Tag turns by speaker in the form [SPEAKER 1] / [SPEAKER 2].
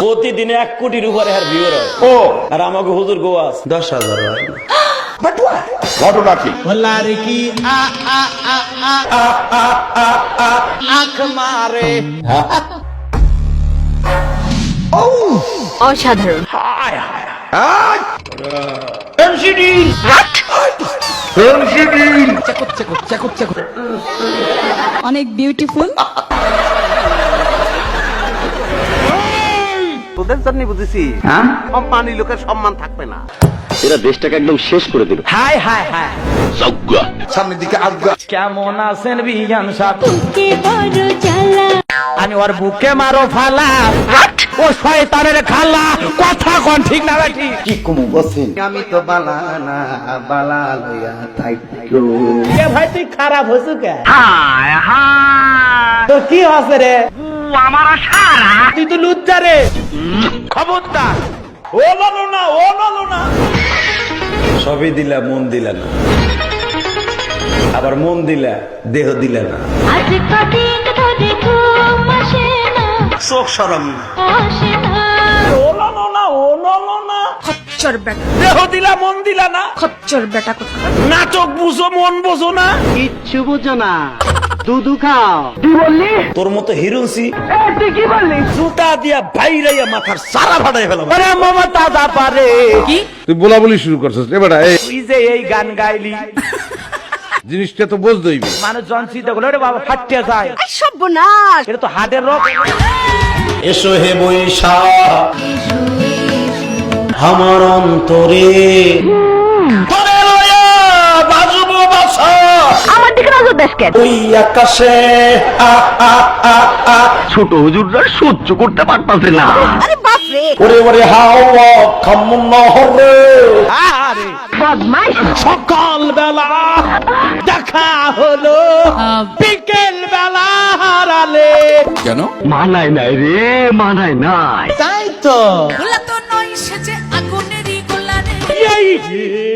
[SPEAKER 1] প্রতিদিনে এক কোটির উপরে
[SPEAKER 2] ও।
[SPEAKER 1] আর আমাকে হুজুর গোয়াস দশ হাজার
[SPEAKER 2] কি?
[SPEAKER 3] অসাধারণ। অনেক বিউটিফুল
[SPEAKER 4] তোদের জন্য বুঝেছি সম্মানী লোকের সম্মান থাকবে না
[SPEAKER 5] এরা দেশটাকে একদম শেষ করে দিল
[SPEAKER 1] হাই হাই হাই
[SPEAKER 2] সামনের দিকে আজ্ঞা
[SPEAKER 1] কেমন আছেন বিজ্ঞান সাথ
[SPEAKER 3] বুকে বড় জ্বালা
[SPEAKER 1] আমি ওর বুকে মারো ফালা ও শয়তানের খালা কথা কোন ঠিক না
[SPEAKER 2] কি কমু বসেন
[SPEAKER 4] আমি তো বালা না বালা লইয়া থাইকো।
[SPEAKER 1] এ ভাই তুই খারাপ কে? তো কি রে? আমার সারা তুই তো লুচ্চা রে। খবরদার। ও বলো না ও বলো না। সবই দিলা মন দিলা না। আবার মন দিলা দেহ দিলা না।
[SPEAKER 3] আজ কদিন আসে না
[SPEAKER 4] চোখ সরম
[SPEAKER 3] না।
[SPEAKER 1] ও বলো না ও বলো না
[SPEAKER 3] খচ্চর বেটা।
[SPEAKER 1] দেহ দিলা মন দিলা না।
[SPEAKER 3] খচ্চর বেটা কোথায়?
[SPEAKER 1] নাটক বুঝো মন বোঝো না।
[SPEAKER 4] কিচ্ছু বুঝো না। দুধু খাও।
[SPEAKER 1] তোর মতো হিরুসি কি বললি? জুতা দিয়া বাইরাইয়া মাথার সারা ফাটাই ফেলাম। আরে মামা দাদা পারে। কি?
[SPEAKER 6] তুই বলা বলি শুরু করছিস। এই
[SPEAKER 1] যে এই গান গাইলি।
[SPEAKER 6] জিনিসটা তো বুঝতে হইবে
[SPEAKER 1] মানুষ জন চিন্তা করল রে বাবা ফাটিয়ে যায়।
[SPEAKER 3] সর্বনাশ।
[SPEAKER 1] এটা তো হাতের রোগ। এসো হে বৈশা আমার অন্তরে ওই আকাশে
[SPEAKER 5] ছোট হুজুররা সহ্য করতে পারতাছে না।
[SPEAKER 3] আরে বাপরে
[SPEAKER 1] ওরে ওরে হাওয়া খামুন নহরে সকাল বেলা দেখা হলো হারালে
[SPEAKER 5] মানায় নাই রে মানায় নাই।
[SPEAKER 1] তাই তো।
[SPEAKER 7] গোলা তো নয় সেজে আগুনেরই গোলা রে।